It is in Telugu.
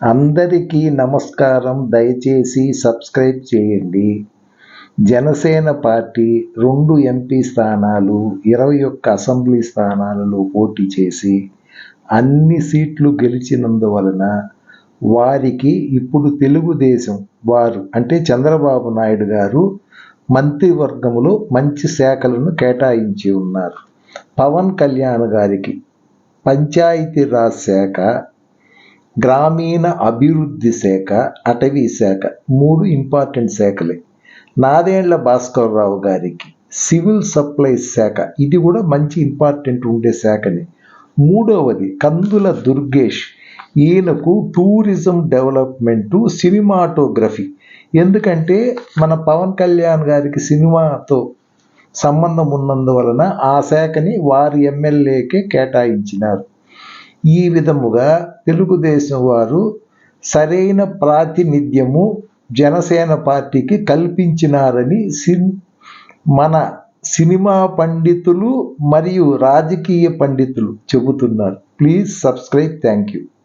అందరికీ నమస్కారం. దయచేసి సబ్స్క్రైబ్ చేయండి. జనసేన పార్టీ రెండు ఎంపీ స్థానాలు ఇరవై ఒక్క అసెంబ్లీ స్థానాలలో పోటీ చేసి అన్ని సీట్లు గెలిచినందువలన వారికి ఇప్పుడు తెలుగుదేశం వారు అంటే చంద్రబాబు నాయుడు గారు మంత్రివర్గంలో మంచి శాఖలను కేటాయించి ఉన్నారు. పవన్ కళ్యాణ్ గారికి పంచాయతీరాజ్ శాఖ గ్రామీణ అభివృద్ధి శాఖ అటవీ శాఖ మూడు ఇంపార్టెంట్ శాఖలే. నాదేండ్ల భాస్కర్ రావు గారికి సివిల్ సప్లైస్ శాఖ ఇది కూడా మంచి ఇంపార్టెంట్ ఉండే శాఖనే. మూడవది కందుల దుర్గేష్. ఈయనకు టూరిజం డెవలప్మెంటు సినిమాటోగ్రఫీ. ఎందుకంటే మన పవన్ కళ్యాణ్ గారికి సినిమాతో సంబంధం ఉన్నందువలన ఆ శాఖని వారి ఎమ్మెల్యేకే కేటాయించినారు. ఈ విధముగా తెలుగుదేశం వారు సరైన ప్రాతినిధ్యము జనసేన పార్టీకి కల్పించినారని సిన్ మన సినిమా పండితులు మరియు రాజకీయ పండితులు చెబుతున్నారు. Please subscribe thank you